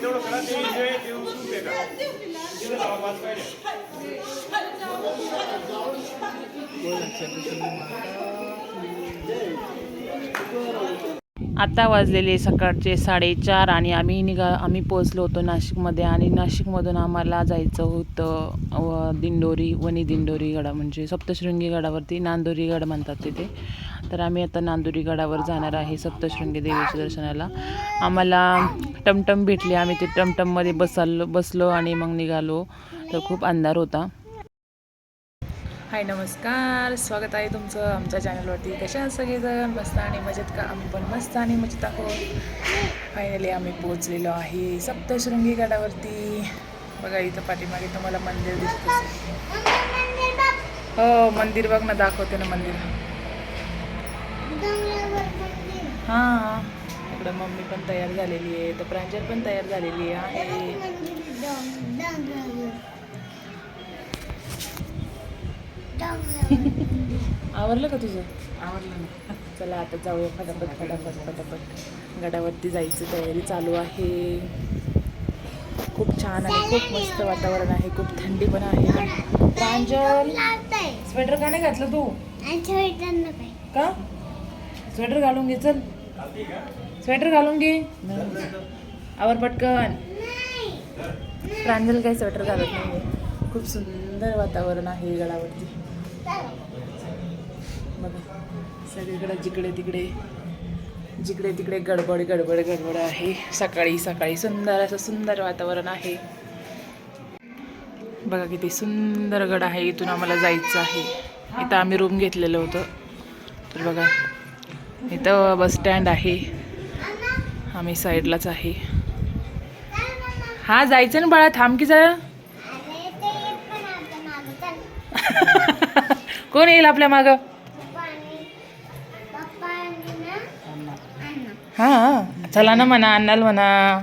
तेवढं तेवढं करा ते जे देऊ सुटे का तिथे जावा पाच पाहिजे आता वाजलेले सकाळचे साडेचार आणि आम्ही निघा आम्ही पोचलो होतो नाशिकमध्ये आणि नाशिकमधून आम्हाला जायचं होतं व दिंडोरी वणी दिंडोरी गडा म्हणजे सप्तशृंगी गडावरती नांदोरी गड म्हणतात तिथे. तर आम्ही आता नांदोरी गडावर जाणार आहे सप्तशृंगी देवीच्या दर्शनाला. आम्हाला टमटम भेटली. आम्ही ते टमटममध्ये बसालो बसलो आणि मग निघालो. तर खूप अंधार होता. हाय नमस्कार. स्वागत आहे तुमचं आमच्या चॅनलवरती. कशा सगळेजण? मस्त आणि मजेत का? आम्ही पण मस्त आणि मजेत आहोत. फायनली आम्ही पोहोचलेलो आहे सप्तशृंगी गडावरती बघा इथं पाठीमागे तुम्हाला मंदिर दिसत हो मंदिर बघ ना दाखवते ना मंदिर. हां. इकडं मम्मी पण तयार झालेली आहे. तर प्रांजल पण तयार झालेली आहे. आवरलं का तुझं? आवरलं ना. चला आता जाऊया फटाफट फटाफट फटाफट. गडावरती जायची तयारी चालू आहे. खूप छान आणि खूप मस्त वातावरण आहे खूप थंडी पण आहे. प्रांजल स्वेटर का नाही घातलं तू? का? स्वेटर घालून घे चल. स्वेटर घालून घे. आवर पटकन. प्रांजल काही स्वेटर घालत नाही खूप सुंदर. सुंदर वातावरण आहे गडावरती. बघा सगळीकडे जिकडे तिकडे जिकडे तिकडे गडबड गडबड गडबड आहे. सकाळी सकाळी सुंदर असं सुंदर वातावरण आहे. बघा किती सुंदर गड आहे इथून आम्हाला जायचं आहे. इथं आम्ही रूम घेतलेलं होतं. तर बघा इथं बस स्टँड आहे. आम्ही साईडलाच आहे. हा जायचं ना बाळा थांब की जरा. कोण येईल आपल्या मागं? हा चला ना म्हणा अन्नाल म्हणा.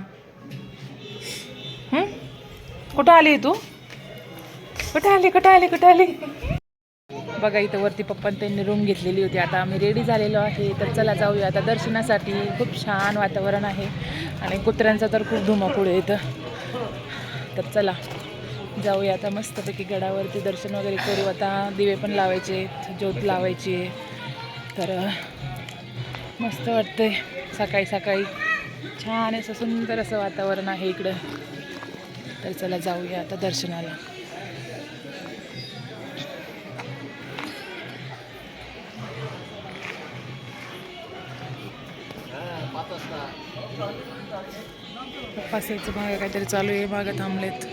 कुठं आली तू? कुठं आली कुठं आली कुठं आली? बघा इथं वरती पप्पांनी त्यांनी रूम घेतलेली होती. आता आम्ही रेडी झालेलो आहे. तर चला जाऊया. आता दर्शनासाठी खूप छान वातावरण आहे. आणि कुत्र्यांचा तर खूप धुमाकूळ आहे इथं. तर चला. जाऊया आता मस्तपैकी गडावरती दर्शन वगैरे करू आता दिवे पण लावायचे ज्योत लावायची आहे तर मस्त वाटतंय सकाळी सकाळी छान असं सुंदर असं वातावरण आहे इकडं तर चला जाऊया आता दर्शनाला पप्पासायचं मागं काहीतरी चालू आहे मागं थांबलेत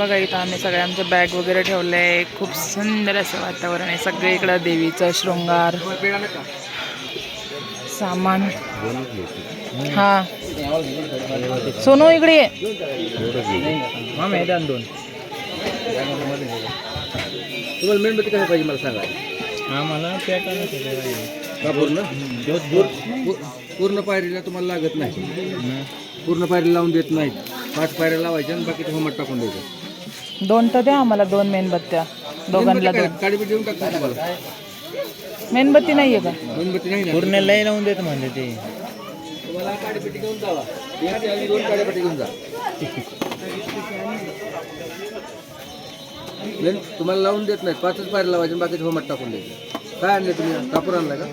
बघा इथं आम्ही सगळ्या आमच्या बॅग वगैरे ठेवलं. आहे खूप सुंदर असं वातावरण आहे. सगळीकडं देवीचं शृंगार. सामान. हा. सोनू इकडे ये. मैदान दोन तुम्हाला मेणबत्ती कसं पाहिजे मला सांगा आम्हाला का पूर्ण? पूर- पूर्ण पायरीला तुम्हाला लागत नाही. पूर्ण पायरी लावून देत नाहीत. पाच पायऱ्या लावायच्या आणि बाकीचं होमट टाकून द्यायचं. दोन तर द्या आम्हाला दोन मेणबत्त्या. दोघांना दोन. मेणबत्ती नाही आहे का नाही पूर्ण लई लावून देत म्हणले ते. तुम्हाला नाही, लावून देत नाहीत. पाचच पायऱ्या लावायच्या आणि बाकीचं होमट टाकून द्यायचं. काय आणले तुम्ही? कापूर आणला का?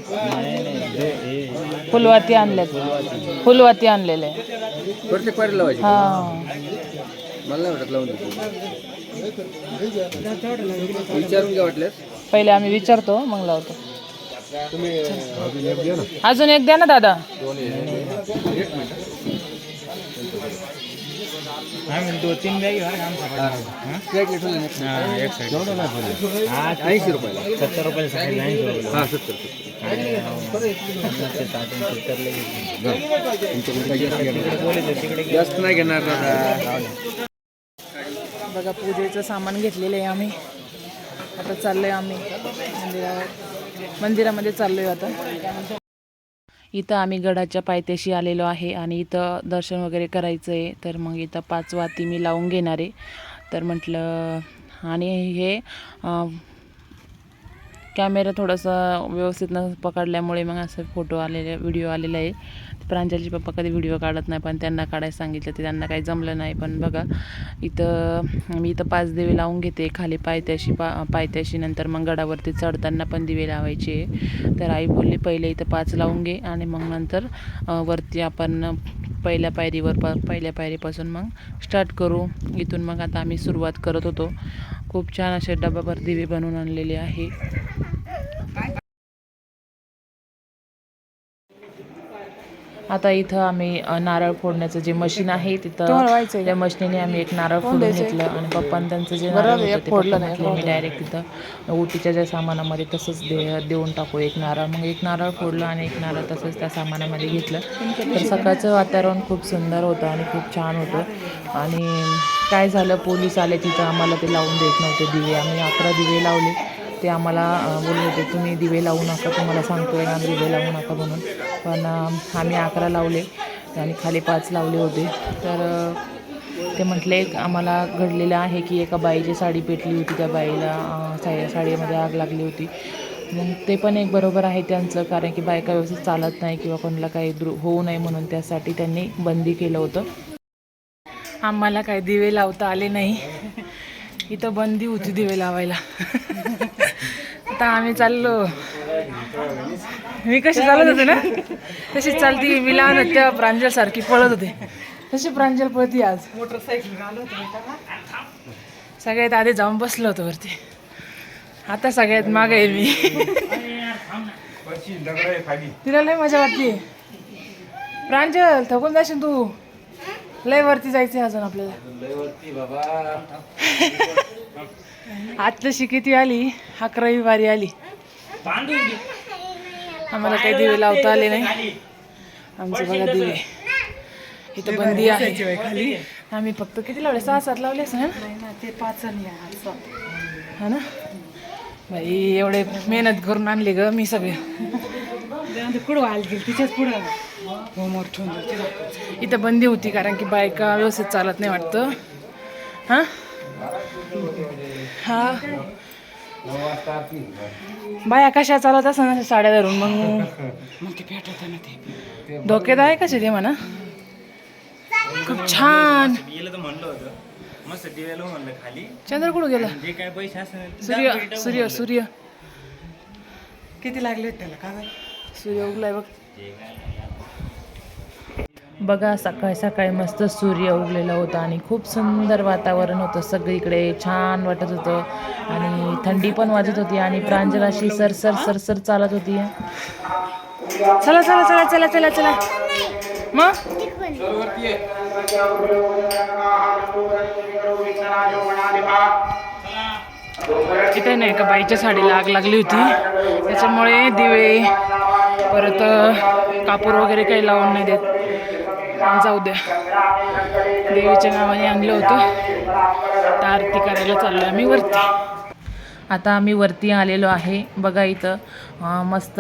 फुलवाती आणल्यात. फुलवाती आणलेले. प्रत्येक पायरी लावायची हा. मला नाही वाटत लावून देतो पहिले आम्ही विचारतो मग लावतो अजून एक द्या ना दादा. दो तीन ऐंशी रुपयाला सत्तर रुपयाला हा. सत्तर जास्त नाही घेणार दादा बघा पूजेचं सामान घेतलेलं आहे आम्ही. आता चाललोय आम्ही मंदिरावर. मंदिरामध्ये चाललोय आता. इथं आम्ही गडाच्या पायथ्याशी आलेलो आहे आणि इथं दर्शन वगैरे करायचं आहे तर मग इथं पाच वाती मी लावून घेणार आहे. तर म्हटलं आणि हे कॅमेरा थोडासा व्यवस्थित न पकडल्यामुळे मग असं फोटो आलेले व्हिडिओ आलेला आहे. प्रांजलचे पप्पा कधी व्हिडिओ काढत नाही पण त्यांना काढायला सांगितलं ते त्यांना काही जमलं नाही. पण बघा इथं मी इथं पाच दिवे लावून घेते खाली पायथ्याशी पा पायथ्याशी नंतर मग गडावरती चढताना पण दिवे लावायचे. तर आई बोलली पहिले इथं पाच लावून घे आणि मग नंतर वरती आपण पहिल्या पायरीवर प पहिल्या पायरीपासून मग स्टार्ट करू. इथून मग आता आम्ही सुरुवात करत होतो. खूप छान असे डबाभर दिवे बनवून आणलेले आहे. आता इथं आम्ही नारळ फोडण्याचं जे मशीन आहे तिथं त्या मशिनीने आम्ही एक नारळ फोडून घेतलं आणि पप्पांनी त्यांचं जे नारळ होतं ते मी डायरेक्ट तिथं ओटीच्या ज्या सामानामध्ये तसंच दे देऊन टाकू एक नारळ. मग एक नारळ फोडलं आणि एक नारळ तसंच त्या सामानामध्ये घेतलं. तर सकाळचं वातावरण खूप सुंदर होतं आणि खूप छान होतं. आणि काय झालं पोलीस आले तिथं. आम्हाला ते लावून देत नव्हते दिवे. आम्ही अकरा दिवे लावले. ते आम्हाला बोलले बोलत होते तुम्ही दिवे लावू नका तुम्हाला सांगतोय ना दिवे लावू नका म्हणून. पण आम्ही अकरा लावले आणि खाली पाच लावले होते. तर ते म्हटले आम्हाला घडलेलं आहे की एका बाईची साडी पेटली होती त्या बाईला अ, सा साडीमध्ये आग लागली होती. मग ते पण एक बरोबर आहे त्यांचं कारण की बायका व्यवस्थित चालत नाही किंवा कोणाला काही द्रु होऊ नये म्हणून त्यासाठी त्यांनी बंदी केलं होतं. आम्हाला काय दिवे लावता आले नाही. इथं बंदी होती दिवे लावायला. आता आम्ही चाललो. मी कशी चालत होते ना? तशी चालती. मी लहान होते तेव्हा प्रांजल सारखी पळत होते. तशी प्रांजल पळती आज. मोटरसायकल सगळ्यात आधी जाऊन बसलो होतो वरती. आता सगळ्यात माग आहे मी. तिला लय मजा वाटते प्रांजल थकून जाशील तू. लय वरती जायचंय अजून आपल्याला. आत्ताशी किती आली अकरावी वारी आली. आम्हाला काही दिवे लावता आले नाही. आमचे बघा दिवे. इथं बंदी आहे. आम्ही फक्त किती लावले? सहा सात लावले असं ना? ते पाच हा ना? बाई एवढे मेहनत करून आणले ग मी सगळे. कुठं व्हायला गेली? तिच्याच पुढं होमवर ठेवून. इथं बंदी होती कारण की बायका व्यवस्थित चालत नाही वाटतं. हां? हा. बाया कशा चालत असं साड्या धरून मग मग ते पेटवत ना ते. धोकेदायक कसे ते म्हणा? खूप छान. चंद्र कुठं गेला? काय सूर्य सूर्य सूर्य. किती लागले त्याला? का बरं? सूर्य उगलाय बघ. बघा सकाळी सकाळी मस्त सूर्य उगलेला होता आणि खूप सुंदर वातावरण होतं. सगळीकडे छान वाटत होतं आणि थंडी पण वाजत होती आणि प्रांजलाशी सरसर सरसर चालत होती. चला चला चला चला चला चला. मग? इथे नाही का बाईच्या साडीला आग लागली होती. त्याच्यामुळे दिवे परत कापूर वगैरे काही लावून नाही देत. जाऊ द्या. देवीच्या नावाने आणलं होतं. आता आरती करायला चाललो आम्ही वरती. आता आम्ही वरती आलेलो आहे. बघा इथं मस्त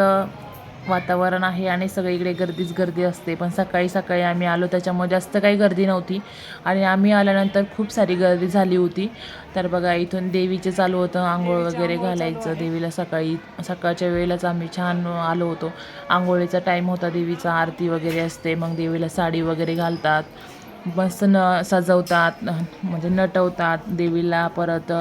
वातावरण आहे आणि सगळीकडे गर्दीच गर्दी असते. पण सकाळी सकाळी आम्ही आलो त्याच्यामुळे जास्त काही गर्दी नव्हती. आणि आम्ही आल्यानंतर खूप सारी गर्दी झाली होती. तर बघा इथून देवीचे चालू होतं आंघोळ वगैरे घालायचं. देवीला सकाळी सकाळच्या वेळेलाच आम्ही छान आलो होतो. आंघोळीचा टाईम होता देवीचा आरती वगैरे असते. मग देवीला साडी वगैरे घालतात. मस्त न सजवतात म्हणजे नटवतात देवीला परत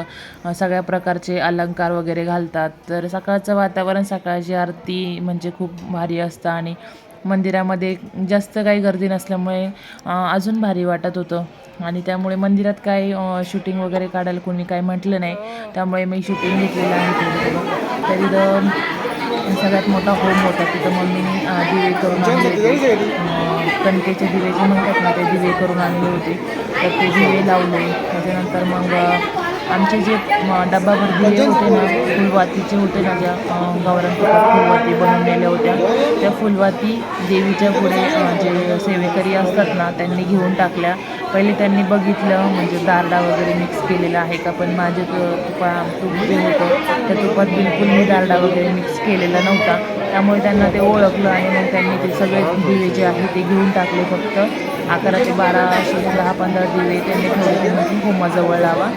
सगळ्या प्रकारचे अलंकार वगैरे घालतात. तर सकाळचं वातावरण सकाळची आरती म्हणजे खूप भारी असतं आणि मंदिरामध्ये जास्त काही गर्दी नसल्यामुळे अजून भारी वाटत होतं. आणि त्यामुळे मंदिरात काही शूटिंग वगैरे काढायला कोणी काही म्हटलं नाही. त्यामुळे मी शूटिंग घेतलेलं आहे तरी सगळ्यात मोठा होम होता. तिथं मम्मीने दिवे करून कणकेचे दिवे जे म्हणतात ना ते दिवे करून आणले होते. तर ते दिवे लावले. त्याच्यानंतर मग आमचे जे डब्बाभर दिवे होते ना फुलवातीचे होते ना ज्या तुपात फुलवाती बनवलेल्या होत्या. त्या फुलवाती देवीच्या पुढे जे सेवेकरी असतात ना त्यांनी घेऊन टाकल्या. पहिले त्यांनी बघितलं म्हणजे दारडा वगैरे मिक्स केलेला आहे का पण माझे तुपा तूप जे होतं त्या तुपात बिलकुल मी दारडा वगैरे मिक्स केलेला नव्हता. त्यामुळे त्यांना ते ओळखलं आणि मग त्यांनी ते सगळे दिवे जे आहे ते घेऊन टाकले फक्त. अकरा ते बारा असे दहा पंधरा दिवे त्यांनी ठेवले म्हणजे होमाजवळ लावा.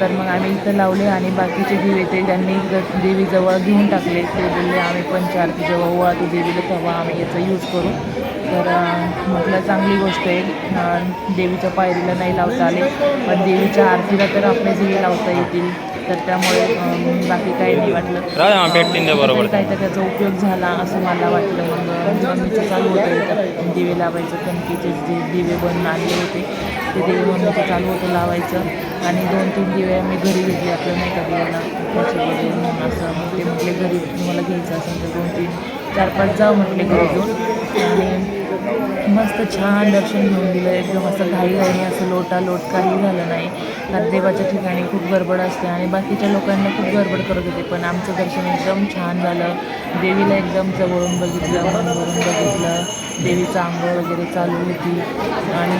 तर मग आम्ही इथं लावले आणि बाकीचे दिवे ते त्यांनी देवीजवळ घेऊन टाकले. ते बोलले आम्ही पंचारती जेव्हा ओळा देवीला तेव्हा आम्ही याचा यूज करू. तर म्हटलं चांगली गोष्ट आहे. देवीच्या पायरीला नाही लावता आले पण देवीच्या आरतीला तर आपले दिवे लावता येतील. तर त्यामुळे बाकी काही नाही वाटलं. बरोबर. काय तर त्याचा उपयोग झाला असं मला वाटलं. मग मम्मीचं चालू होतं दिवे लावायचं कणकीचे जे दिवे बनवून आणले होते ते दिवे मम्मीचं चालू होतं लावायचं. आणि दोन तीन दिवे आम्ही घरी घेतले आपलं नाही का त्याच्यामध्ये म्हणून असं. मग ते म्हटले घरी तुम्हाला घ्यायचं असेल तर दोन तीन चार पाच जाऊ म्हटले घरी घेऊन. आणि मस्त छान दर्शन घेऊन दिलं. एकदम असं घाई घाईने असं लोटा लोट काही झालं नाही. कारण देवाच्या ठिकाणी खूप गडबड असते आणि बाकीच्या लोकांना खूप गडबड करत होते पण आमचं दर्शन एकदम छान झालं. देवीला एकदम जवळून बघितलं मनवरून बघितलं. देवीचं आंघोळ वगैरे चालू होती. आणि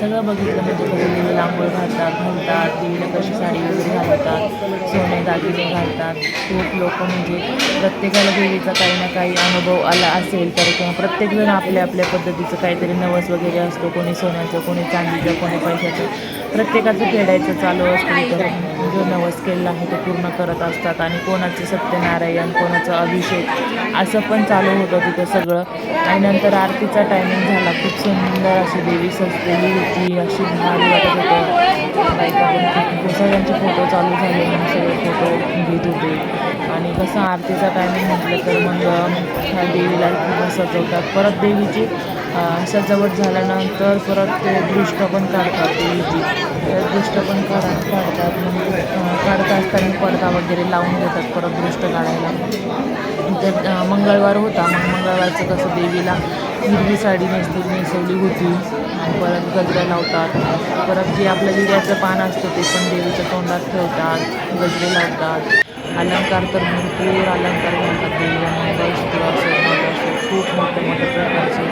सगळं बघितलं म्हणजे कसं देवीला आंघोळ घालतात घालतात. देवीला कशी साडी वगैरे घालतात सोने दागिने घालतात. खूप लोक म्हणजे प्रत्येकाला देवीचा काही ना काही अनुभव आला असेल तर किंवा प्रत्येकजण आपल्या आपल्या पद्धतीचं काहीतरी नवस वगैरे असतो कोणी सोन्याचं कोणी चांदीचं कोणी पैशाचं. प्रत्येकाचं फेडायचं चालू असतं तर जो नवस केलेला आहे तो पूर्ण करत असतात आणि कोणाचं सत्यनारायण कोणाचं अभिषेक असं पण चालू होतं तिथं सगळं. आणि नंतर आरतीचा टायमिंग झाला. खूप सुंदर अशी देवी सजलेली होती. अशी भारी वाटत होतं. बायका पण सगळ्यांचे फोटो चालू झाले सगळे फोटो घेत होते. आणि कसं आरतीचा टायमिंग म्हटलं तर मग देवीला पूर्ण सजवतात. परत देवीची सजावट झाल्यानंतर परत ते दृष्ट पण काढतात देवीची. तर दृष्ट पण काढा काढतात म्हणजे, मग काढत असताना पडदा वगैरे लावून देतात परत दृष्ट काढायला. तर मंगळवार होता मग मंगळवारचं कसं देवीला हिरवी साडी नेसली नेसवली होती. आणि परत गजरा लावतात. परत जे आपलं विड्याचं पान असतं ते पण देवीच्या तोंडात ठेवतात गजरे लावतात. अलंकार तर भरपूर अलंकार घालतात देवीला. मंगळसूत्र असेल नथ खूप मोठे मोठे प्रकारचे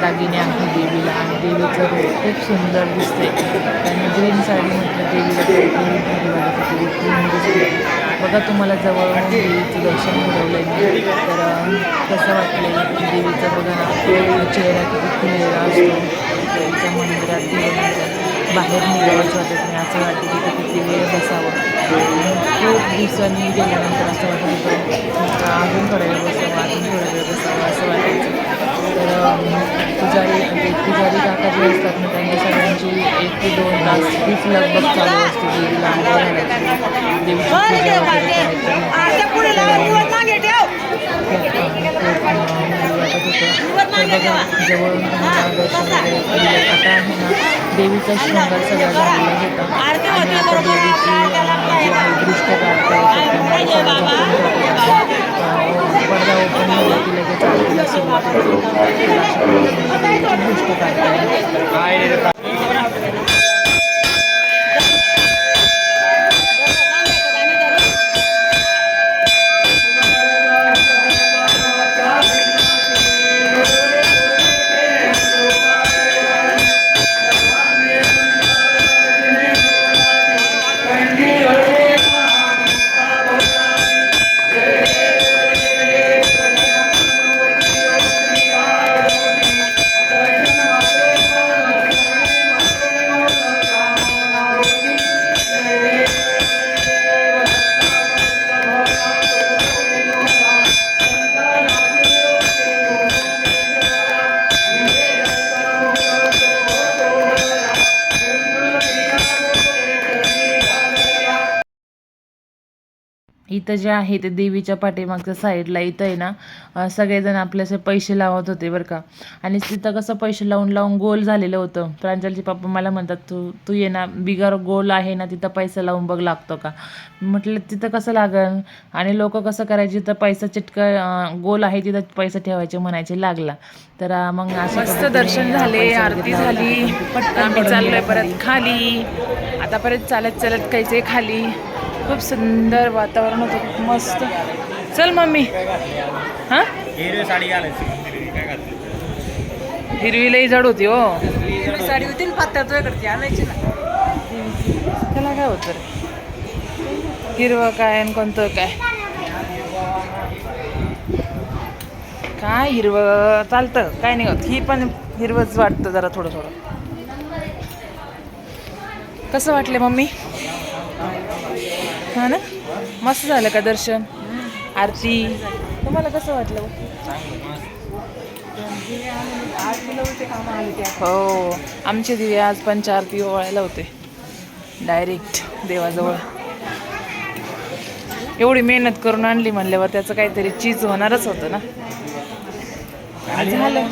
दागिने आहेत देवीला आणि देवीचं रूप खूप सुंदर दिसते आणि ग्रीन साडी म्हटलं देवीला ग्रीन दिसते बघा तुम्हाला जवळून देवीचं दर्शन घडवलं मी तर कसं वाटलं देवीचं बघा चेहरा किती असतो. देवीच्या मंदिरात गेल्यानंतर बाहेर निघावंच वाटत नाही असं वाटतं की किती वेळ बसावं. खूप दिवसांनी गेल्यानंतर असं वाटत होतं अजून थोडा वेळ बसावं अजून थोडा वेळ बसावं असं वाटायचं. तर पुजारी म्हणजे पुजारी काका जे असतात ना त्यांच्या सगळ्यांची एक ते दोन तास हीच लगबग चालू असते देवीला आंघोळ घालायची देवीची पूजा वगैरे करायची. जवळून दर्शन वगैरे आता आहे ना देवीचा शृंगार सगळा झालेला होता आणि आता देवीची जी आहे दृष्ट काढता पडदा ओपन झाला की लगेच आरतीला सुरुवात दृष्ट काढता इथं जे आहे ते देवीच्या पाठीमागच्या साईडला इथं आहे ना सगळेजण आपले असे पैसे लावत होते बरं का. आणि तिथं कसं पैसे लावून लावून गोल झालेलं होतं. प्रांजलचे पप्पा मला म्हणतात तू तू ये ना बिगर गोल आहे ना तिथं पैसा लावून बघ लागतो का? म्हटलं तिथं कसं लागल आणि लोक कसं करायचे तर पैसा चिटक गोल आहे तिथं पैसा ठेवायचे म्हणायचे लागला. तर मग मस्त दर्शन झाले आरती. झाली पटकन आम्ही चाललोय परत खाली. आता परत चालत चालत कायचे खाली. खूप सुंदर वातावरण होतं खूप मस्त. चल मम्मी. हां? हिरवी साडी हिरवी लई जड होती हो. साडी होती पात्या तुझ्याकडची आणायची ना. त्याला काय होतं रे? हिरवं काय आणि कोणतं काय? काय हिरवं? चालतं काय नाही होत. ही पण हिरवंच वाटतं जरा थोडं थोडं. कसं वाटले मम्मी? हा ना? मस्त झालं का दर्शन? आरती? तुम्हाला कसं वाटलं? हो. आमचे दिवे आज पंचारती ओवाळायला होते. डायरेक्ट देवाजवळ. एवढी मेहनत करून आणली म्हणल्यावर त्याचं काहीतरी चीज होणारच होतं ना? झालं.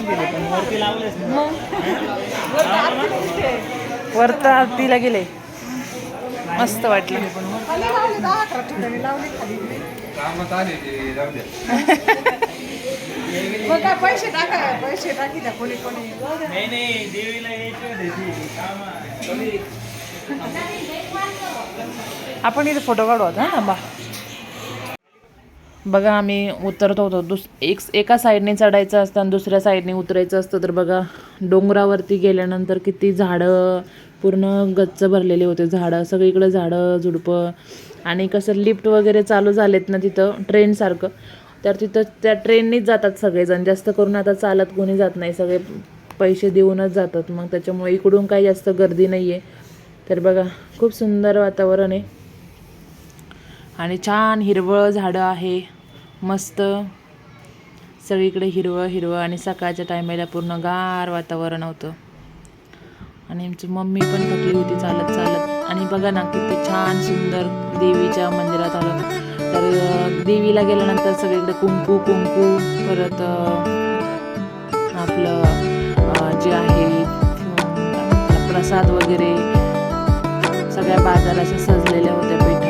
वरता आरतीला गेले. मस्त वाटलं. मग काय पैसे टाका पैसे टाकी द्या कोणी. आपण इथे फोटो काढू आता हा बा बघा आम्ही उतरत होतो. दुस एक एका साईडने चढायचं असतं आणि दुसऱ्या साईडने उतरायचं असतं. तर बघा डोंगरावरती गेल्यानंतर किती झाडं पूर्ण गच्च भरलेले होते. झाडं सगळीकडे झाडं झुडपं. आणि कसं लिफ्ट वगैरे चालू झालेत ना तिथं ट्रेनसारखं तर तिथं त्या ट्रेननीच जातात सगळेजण. जास्त करून आता चालत कोणी जात नाही. सगळे पैसे देऊनच जातात. मग त्याच्यामुळे इकडून काही जास्त गर्दी नाही आहे तर बघा खूप सुंदर वातावरण आहे. आणि छान हिरवळ झाडं आहे. मस्त. सगळीकडे हिरवं हिरवं आणि सकाळच्या टायमाला पूर्ण गार वातावरण होतं. आणि आमची मम्मी पण थकली होती चालत चालत. आणि बघा ना किती छान सुंदर देवीच्या मंदिरात आलं. तर देवीला गेल्यानंतर सगळीकडे कुंकू कुंकू परत आपलं जे आहे प्रसाद वगैरे सगळ्या बाजाराशी सजलेल्या होत्या पेट